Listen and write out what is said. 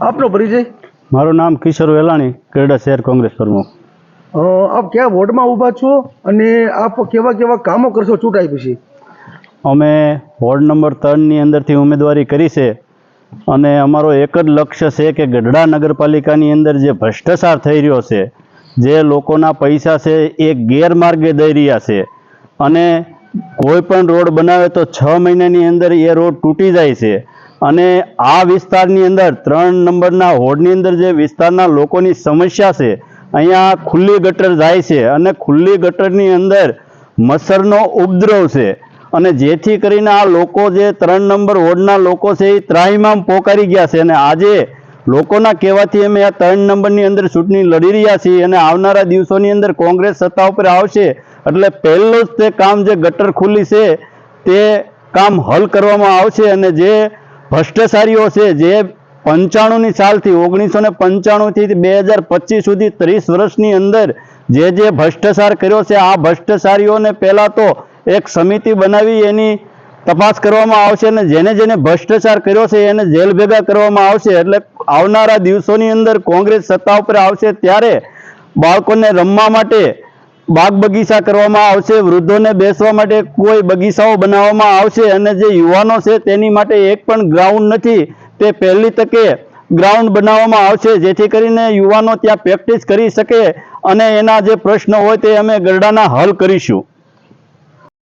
આપનો પરિચય? મારું નામ કિશોર વેલાણી કેરડા શહેર કોંગ્રેસ પ્રમુખ. આપ કયા વોર્ડમાં ઊભા છો અને આપ કેવા કેવા કામો કરશો ચૂંટાઈ પછી? અમે વોર્ડ નંબર ત્રણની અંદરથી ઉમેદવારી કરી છે અને અમારો એક જ લક્ષ્ય છે કે ગઢડા નગરપાલિકાની અંદર જે ભ્રષ્ટાચાર થઈ રહ્યો છે જે લોકોના પૈસા છે એ ગેરમાર્ગે દઈ રહ્યા છે અને કોઈ પણ રોડ બનાવે તો છ મહિનાની અંદર એ રોડ તૂટી જાય છે. અને આ વિસ્તારની અંદર ત્રણ નંબરના હોડની અંદર જે વિસ્તારના લોકોની સમસ્યા છે, અહીંયા ખુલ્લી ગટર જાય છે અને ખુલ્લી ગટરની અંદર મચ્છરનો ઉપદ્રવ છે. અને જેથી કરીને આ લોકો જે ત્રણ નંબર હોડના લોકો છે એ ત્રાહીમામ પોકારી ગયા છે અને આજે લોકોના કહેવાથી અમે આ ત્રણ નંબરની અંદર ચૂંટણી લડી રહ્યા છીએ અને આવનારા દિવસોની અંદર કોંગ્રેસ સત્તા ઉપર આવશે એટલે પહેલું જ તે કામ જે ગટર ખુલ્લી છે તે કામ હલ કરવામાં આવશે અને જે ભ્રષ્ટાચારીઓ છે, જે પંચાણુંની સાલથી ઓગણીસો ને પંચાણુંથી બે હજાર પચીસ સુધી ત્રીસ વર્ષની અંદર જે જે ભ્રષ્ટાચાર કર્યો છે, આ ભ્રષ્ટાચારીઓને પહેલાં તો એક સમિતિ બનાવી, એની તપાસ કરવામાં આવશે અને જેને જેને ભ્રષ્ટાચાર કર્યો છે, એને જેલ ભેગા કરવામાં આવશે. એટલે આવનારા દિવસોની અંદર કોંગ્રેસ સત્તા ઉપર આવશે, ત્યારે બાળકોને રમવા માટે બાગ બગીચા કરવામાં આવશે, વૃદ્ધોને બેસવા માટે કોઈ બગીચાઓ બનાવવામાં આવશે અને જે યુવાનો છે તેની માટે એક પણ ગ્રાઉન્ડ નથી. તે પહેલી તકે ગ્રાઉન્ડ બનાવવામાં આવશે, જેથી કરીને યુવાનો ત્યાં પ્રેક્ટિસ કરી શકે અને એના જે પ્રશ્નો હોય તે અમે ગરડાના હલ કરીશું.